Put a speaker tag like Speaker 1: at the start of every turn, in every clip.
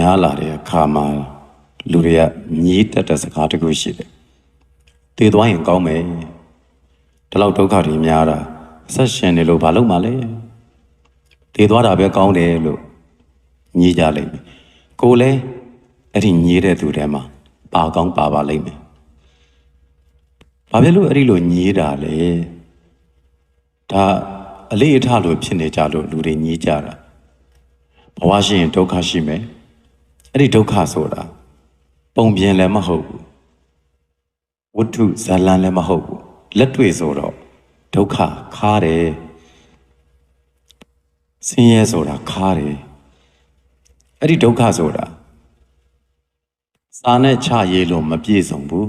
Speaker 1: များလာတဲ့အခါမှာလူတွေကညီးတက်တဲ့စကားတစ်ခုရှိတယ်။တည်သွားရင်ကောင်းမယ်။ဒီလောက်ဒုက္ခတွေများတာဆက်ရှင်နေလို့ဘာလို့မလဲ။တည်သွားတာပဲကောင်းတယ်လို့ညီးကြလိမ့်မယ်။ကိုယ်လည်းအဲ့ဒီညီးတဲ့သူတွေမှာပါကောင်းပါပါလိမ့်မယ်။ဘာဖြစ်လို့အဲ့ဒီလိုညီးတာလဲ။ဒါအလေးအထားလို့ဖြစ်နေကြလို့လူတွေညီးကြတာ။ဘဝရှိရင်ဒုက္ခရှိမယ်။ အဲ့ဒီဒုက္ခဆိုတာပုံပြင်လည်းမဟုတ်ဘူးဝတ္ထုဇာလံလည်းမဟုတ်ဘူးလက်တွေ့ဆိုတော့ဒုက္ခခါတယ်ဆင်းရဲဆိုတာခါတယ်အဲ့ဒီဒုက္ခဆိုတာစာနဲ့ချရေးလို့မပြည့်စုံဘူး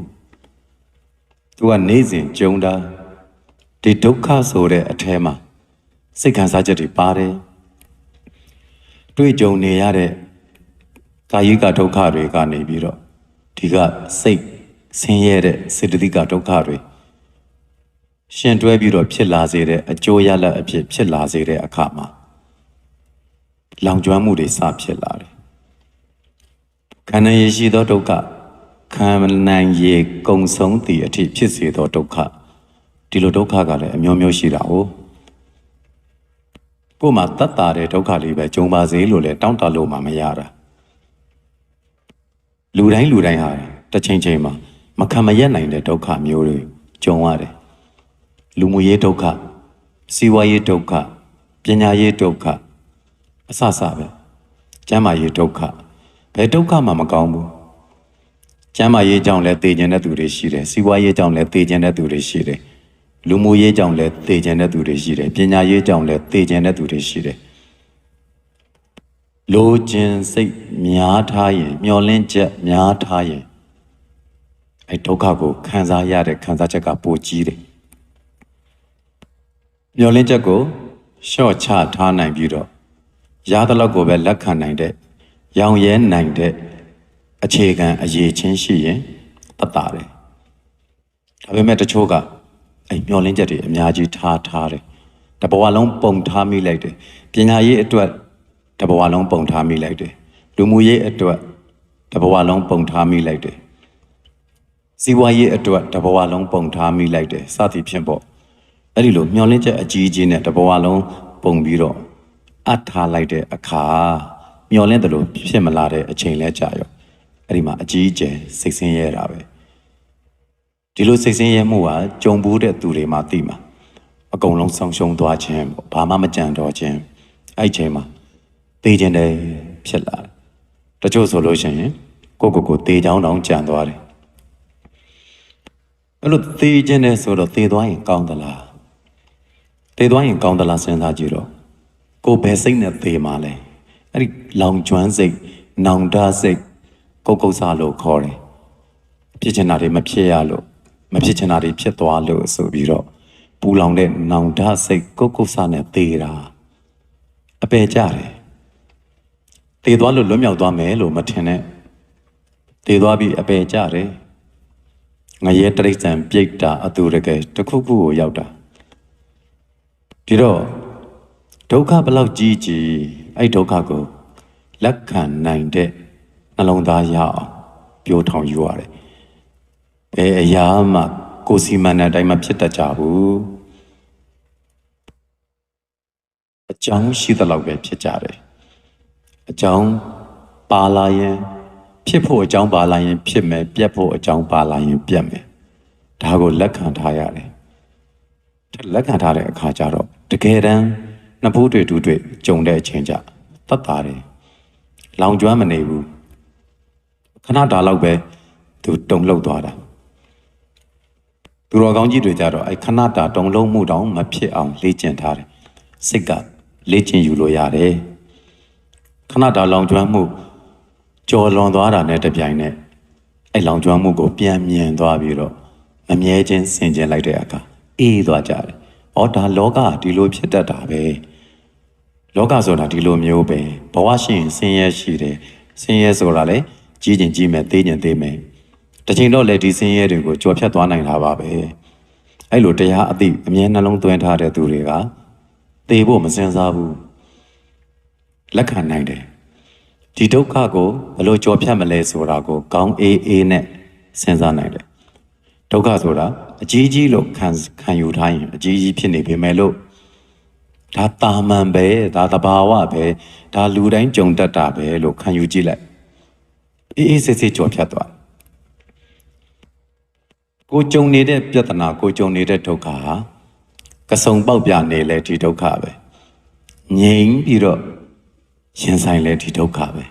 Speaker 1: သူကနေစဉ်ကြုံတာဒီဒုက္ခဆိုတဲ့အထဲမှာစိတ်ခံစားချက်တွေပါတယ်တွေ့ကြုံနေရတဲ့ ကာယကဒုက္ခတွေကနေပြီးတော့ဒီကစိတ်ဆင်းရဲတဲ့စေတသိကဒုက္ခတွေရှင်တွဲပြီးတော့ဖြစ်လာစေတဲ့အကျိုးရလဒ်အဖြစ်ဖြစ်လာစေတဲ့အခါမှာလောင်ကျွမ်းမှုတွေစဖြစ်လာတယ်။ခန္ဓာရရှိသောဒုက္ခခံနိုင်ရေကုံဆုံးသည့်အထိဖြစ်စေသောဒုက္ခဒီလိုဒုက္ခကလည်းအမျိုးမျိုးရှိတာ哦ကိုယ်မှာတတ်တာတဲ့ဒုက္ခလေးပဲကြုံပါစေလို့လည်းတောင်းတလို့မှမရတာ။ လူတိုင်းလူတိုင်းဟာတစ်ချိန်ချိန်မှာမခံမရက်နိုင်တဲ့ဒုက္ခမျိုးတွေကြုံရတယ်လူမှုရေးဒုက္ခစီးပွားရေးဒုက္ခပညာရေးဒုက္ခအဆဆပဲကျမ်းမာရေးဒုက္ခဘယ်ဒုက္ခမှမကောင်းဘူးကျမ်းမာရေးကြောင့်လည်းသိကျင်တဲ့သူတွေရှိတယ်စီးပွားရေးကြောင့်လည်းသိကျင်တဲ့သူတွေရှိတယ်လူမှုရေးကြောင့်လည်းသိကျင်တဲ့သူတွေရှိတယ်ပညာရေးကြောင့်လည်းသိကျင်တဲ့သူတွေရှိတယ် လိုခြင်းစိတ်များထားရင်မျောလင်းချက်များထားရင်အဲဒုက္ခကိုခံစားရတဲ့ခံစားချက်ကပိုကြီးတယ်မျောလင်းချက်ကိုလျှော့ချထားနိုင်ပြီးတော့ရသလောက်ကိုပဲလက်ခံနိုင်တဲ့ရောင်ရဲနိုင်တဲ့အခြေခံအရေးချင်းရှိရင်တတ်တာတယ်ဒါပေမဲ့တချို့ကအဲမျောလင်းချက်တွေအများကြီးထားထားတယ်တဘဝလုံးပုံထားမိလိုက်တယ်ပညာရေးအတွက် တဘဝလုံးပုံထားမိလိုက်တယ်လူမှုရေးအတွက်တဘဝလုံးပုံထားမိလိုက်တယ်စီးပွားရေးအတွက်တဘဝလုံးပုံထားမိလိုက်တယ်စသည်ဖြင့်ပေါ့အဲ့ဒီလိုမျောလင်းချက်အကြီးကြီးနဲ့တဘဝလုံးပုံပြီးတော့အပ်ထားလိုက်တဲ့အခါမျောလင်းတယ်လို့ဖြစ်မလာတဲ့အချိန်လဲကြာရောအဲ့ဒီမှာအကြီးအကျယ်စိတ်ဆင်းရဲတာပဲဒီလိုစိတ်ဆင်းရဲမှုဟာကြုံဘူးတဲ့သူတွေမှာသိမှာအကုန်လုံးဆောင်ရှုံးသွားခြင်းပေါ့ဘာမှမကြံတော့ခြင်းအဲ့ချိန်မှာ သေခြင်းတယ်ဖြစ်လာတယ်တချို့ဆိုလို့ရှိရင်ကိုကိုကိုသေချောင်းတောင်ကြံသွားတယ်အဲ့လိုသေခြင်းတယ်ဆိုတော့သေသွားရင်ကောင်းသလားသေသွားရင်ကောင်းသလားစဉ်းစားကြည့်တော့ကိုဘယ်စိတ်နဲ့သေမှာလဲအဲ့ဒီလောင်ကျွမ်းစိတ်နောင်တစိတ်ကိုကုတ်စားလို့ခေါ်တယ်ဖြစ်ချင်တာတွေမဖြစ်ရလို့မဖြစ်ချင်တာတွေဖြစ်သွားလို့ဆိုပြီးတော့ပူလောင်တဲ့နောင်တစိတ်ကိုကုတ်စားနဲ့သေတာအပယ်ကြတယ် သေသွားလို့လွတ်မြောက်သွားမယ်လို့မထင်နဲ့သေသွားပြီးအပယ်ကြတယ်ငရဲတရိษံပြိတ္တာအတူတကယ်တစ်ခုခုကိုရောက်တာဒီတော့ဒုက္ခဘလောက်ကြီးကြီးအဲ့ဒုက္ခကိုလက်ခံနိုင်တဲ့နှလုံးသားရအောင်ပြိုးထောင်ယူရတယ်ဘယ်အရာမှကိုယ်စီမံတဲ့အတိုင်းမဖြစ်တတ်ကြဘူးအကြောင်းရှိသလောက်ပဲဖြစ်ကြတယ် အကြောင်းပါလာရင်ဖြစ်ဖို့အကြောင်းပါလာရင်ဖြစ်မယ်ပြက်ဖို့အကြောင်းပါလာရင်ပြက်မယ်ဒါကိုလက်ခံထားရတယ်လက်ခံထားတဲ့အခါကျတော့တကယ်တမ်းနှစ်ဖို့တွေတူတွေကြုံတဲ့အချိန်ကြတတ်တာတယ်လောင်ကျွမ်းမနေဘူးခဏတာလောက်ပဲသူတုံလှုပ်သွားတာသူတော်ကောင်းကြီးတွေကြတော့အဲခဏတာတုံလုံးမှုတောင်မဖြစ်အောင်လေ့ကျင့်ထားတယ်စိတ်ကလေ့ကျင့်ယူလို့ရတယ် ခဏတာလောင်ကျွမ်းမှုကြော်လွန်သွားတာနဲ့တပြိုင်နက်အဲ့လောင်ကျွမ်းမှုကိုပြန်မြင်သွားပြီးတော့မမြဲချင်းဆင်ကျင်လိုက်တဲ့အခါအေးသွားကြတယ်။အော်ဒါလောကဒီလိုဖြစ်တတ်တာပဲ။လောကဆိုတာဒီလိုမျိုးပဲ။ဘဝရှိရင်ဆင်းရဲရှိတယ်။ဆင်းရဲဆိုတာလေကြီးကျင်ကြီးမယ်သေးကျင်သေးမယ်။တစ်ချိန်တော့လေဒီဆင်းရဲတွေကိုကြော်ဖြတ်သွားနိုင်တာပါပဲ။အဲ့လိုတရားအသိအမြဲနှလုံးသွင်းထားတဲ့သူတွေကသေဖို့မစင်စားဘူး။ လက်ခံနိုင်တယ်ဒီဒုက္ခကိုဘယ်လိုကြော်ဖြတ်မလဲဆိုတာကိုကောင်းအေးအေးနဲ့စဉ်းစားနိုင်တယ်ဒုက္ခဆိုတာအကြီးကြီးလို့ခံခံယူထားရင်အကြီးကြီးဖြစ်နေပေမဲ့လို့ဒါတာမန်ပဲဒါတဘာဝပဲဒါလူတိုင်းကြုံတတ်တာပဲလို့ခံယူကြည့်လိုက်အေးအေးဆေးဆေးကြော်ဖြတ်သွားကိုကြုံနေတဲ့ပြဿနာကိုကြုံနေတဲ့ဒုက္ခဟာကစုံပေါက်ပြနေလဲဒီဒုက္ခပဲငြိမ်ပြီးတော့ ရင်ဆိုင်လဲဒီဒုက္ခပဲ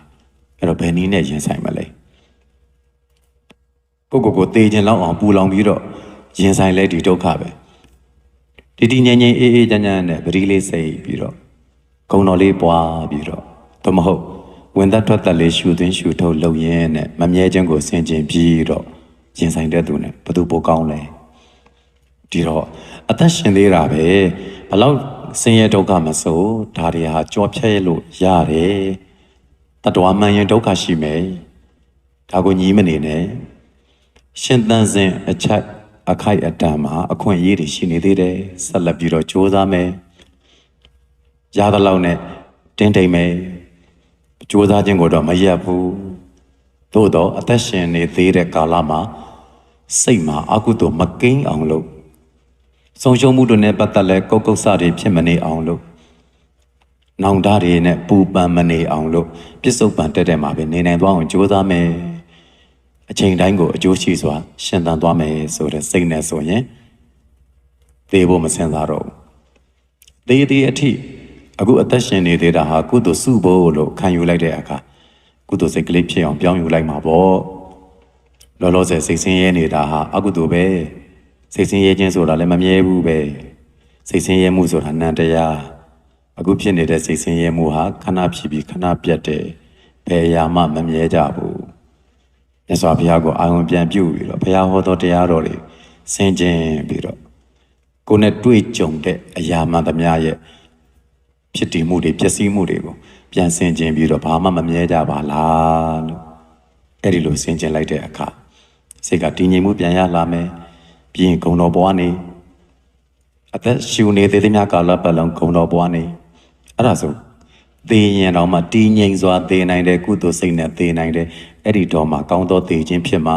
Speaker 1: အဲ့တော့ဘယ်နည်းနဲ့ရင်ဆိုင်မလဲကိုကိုကိုတေးခြင်းလောက်အောင်ပူလောင်ပြီးတော့ရင်ဆိုင်လဲဒီဒုက္ခပဲတည်တည်ငြိမ်ငြိမ်အေးအေးချမ်းချမ်းနဲ့ပရိလေးစိတ်ပြီးတော့ဂုံတော်လေးပွားပြီးတော့သို့မဟုတ်ဝင်သက်ထွက်သက်လေးရှူသွင်းရှူထုတ်လုပ်ရင်းနဲ့မမြဲခြင်းကိုဆင်ခြင်ပြီးတော့ရင်ဆိုင်တဲ့သူနဲ့ဘယ်သူပိုကောင်းလဲဒီတော့အသက်ရှင်သေးတာပဲဘလောက် ဆင်းရဲဒုက္ခမဆိုဒါတွေဟာကြောဖြဲလို့ရတယ်တတဝမှန်ရင်ဒုက္ခရှိမယ်ဒါကိုညီးမနေနဲ့ရှင်သန်စဉ်အချက်အခိုက်အတန့်မှာအခွင့်အရေးတွေရှိနေသေးတယ်ဆက်လက်ပြီးတော့ကြိုးစားမယ်ရသလောက်နဲ့တင်းတိမ်မယ်ကြိုးစားခြင်းကိုတော့မရက်ဘူးသို့တော့အသက်ရှင်နေသေးတဲ့ကာလမှာစိတ်မှာအကုသို့မကိန်းအောင်လို့ ဆုံးရှုံးမှုတွေနဲ့ပတ်သက်လဲကုတ်ကုတ်စတွေဖြစ်မနေအောင်လို့နောင်တတွေနဲ့ပူပန်မနေအောင်လို့ပြစ္ဆုတ်ပန်တက်တဲ့မှာပဲနေနိုင်သွားအောင်ကြိုးစားမယ်အချိန်တိုင်းကိုအကျိုးရှိစွာရှင်သန်သွားမယ်ဆိုတဲ့စိတ်နဲ့ဆိုရင်သေဖို့မစင်စားတော့ဘူးသေသေးအထိအခုအသက်ရှင်နေသေးတာဟာကုသိုလ်စုဖို့လို့ခံယူလိုက်တဲ့အခါကုသိုလ်စိတ်ကလေးဖြစ်အောင်ပြောင်းယူလိုက်မှာပေါ့လောလောဆယ်စိတ်ဆင်းရဲနေတာဟာအကုသိုလ်ပဲ စိတ်ဆင်းရဲခြင်းဆိုတာလည်းမမြဲဘူးပဲစိတ်ဆင်းရဲမှုဆိုတာနန္တရားအခုဖြစ်နေတဲ့စိတ်ဆင်းရဲမှုဟာခဏဖြစ်ပြီးခဏပြတ်တယ်ဘယ်အရာမှမမြဲကြဘူးမြတ်စွာဘုရားကိုအာရုံပြန်ပြုပြီးတော့ဘုရားဟောတော်တရားတော်တွေဆင်ခြင်ပြီးတော့ကိုယ်နဲ့တွေ့ကြုံတဲ့အရာမှန်သမျှရဲ့ဖြစ်တည်မှုတွေပျက်စီးမှုတွေကိုပြန်ဆင်ခြင်ပြီးတော့ဘာမှမမြဲကြပါလားလို့အဲ့ဒီလိုဆင်ခြင်လိုက်တဲ့အခါစိတ်ကတည်ငြိမ်မှုပြန်ရလာမယ် ပြီးရင်ဂုံတော်ဘဝနေအသက်ရှူနေသေးသမျှကာလပတ်လုံးဂုံတော်ဘဝနေအဲ့ဒါဆိုသေရင်တော့မှတည်ငြိမ်စွာသေနိုင်တဲ့ကုသိုလ်စိတ်နဲ့သေနိုင်တဲ့အဲ့ဒီတော့မှကောင်းသောသေခြင်းဖြစ်မှာ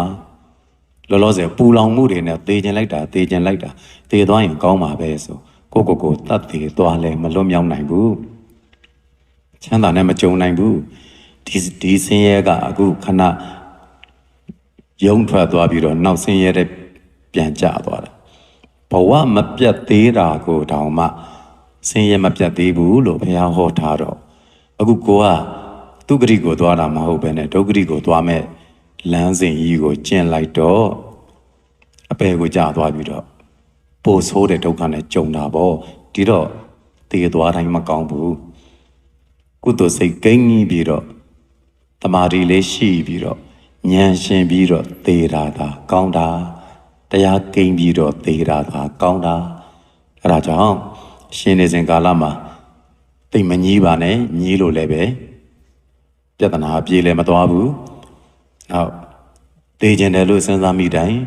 Speaker 1: လောလောဆယ်ပူလောင်မှုတွေနဲ့သေခြင်းလိုက်တာသေခြင်းလိုက်တာသေသွားရင်ကောင်းမှာပဲဆိုကိုကိုကိုတတ်သေးသွားလဲမလွတ်မြောက်နိုင်ဘူးချမ်းသာနဲ့မကြုံနိုင်ဘူးဒီဒီဆင်းရဲကအခုခဏယုံထွက်သွားပြီးတော့နောက်ဆင်းရဲတဲ့ ပြန်ကျသွားတာဘဝမပြတ်သေးတာကိုတောင်မှဆင်းရဲမပြတ်သေးဘူးလို့ဘုရားဟောထားတော့အခုကိုကသူဂရိကိုသွားတာမဟုတ်ဘဲနဲ့ဒုက္ခရိကိုသွားမဲ့လမ်းစဉ်ကြီးကိုကျင့်လိုက်တော့အပေကိုကြာသွားပြီးတော့ပိုဆိုးတဲ့ဒုက္ခနဲ့ကြုံတာပေါ့ဒီတော့တည်သွားတိုင်းမကောင်းဘူးကုသိုလ်စိတ်ကိန်းကြီးပြီးတော့တမာရီလေးရှိပြီးတော့ဉာဏ်ရှင်ပြီးတော့သေတာသာကောင်းတာ တရားကိန်းပြီးတော့သေတာသာကောင်းတာအဲဒါကြောင့်ရှင်နေစဉ်ကာလမှာတိတ်မကြီးပါနဲ့ကြီးလို့လည်းပဲပြဿနာပြေလည်းမသွားဘူးနောက်သေခြင်းတယ်လို့စဉ်းစားမိတိုင်း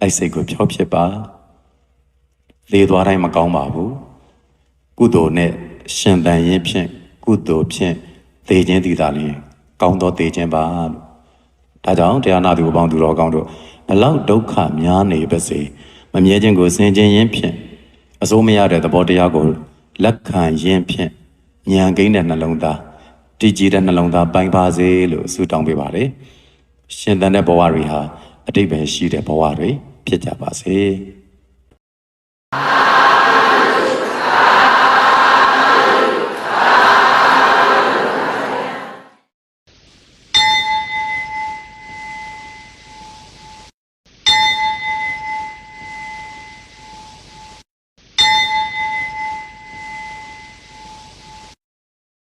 Speaker 1: အဲ့စိတ်ကိုဖြောဖြစ်ပါသေသွားတိုင်းမကောင်းပါဘူးကုသိုလ်နဲ့ရှင်တန်ရင်ဖြင့်ကုသိုလ်ဖြင့်သေခြင်းတည်တာလျင်ကောင်းသောသေခြင်းပါလို့ဒါကြောင့်တရားနာသူအပေါင်းသူတော်ကောင်းတို့ ဘလောက်ဒုက္ခများနေပါစေမမြဲခြင်းကိုဆင်ခြင်ရင်ဖြင့်အစိုးမရတဲ့သဘောတရားကိုလက်ခံရင်ဖြင့်ဉာဏ်ကိန်းတဲ့နှလုံးသားတည်ကြည်တဲ့နှလုံးသားပိုင်ပါစေလို့ဆုတောင်းပေးပါရစေရှင်သန်တဲ့ဘဝတွေဟာအတိတ်ပဲရှိတဲ့ဘဝတွေဖြစ်ကြပါစေ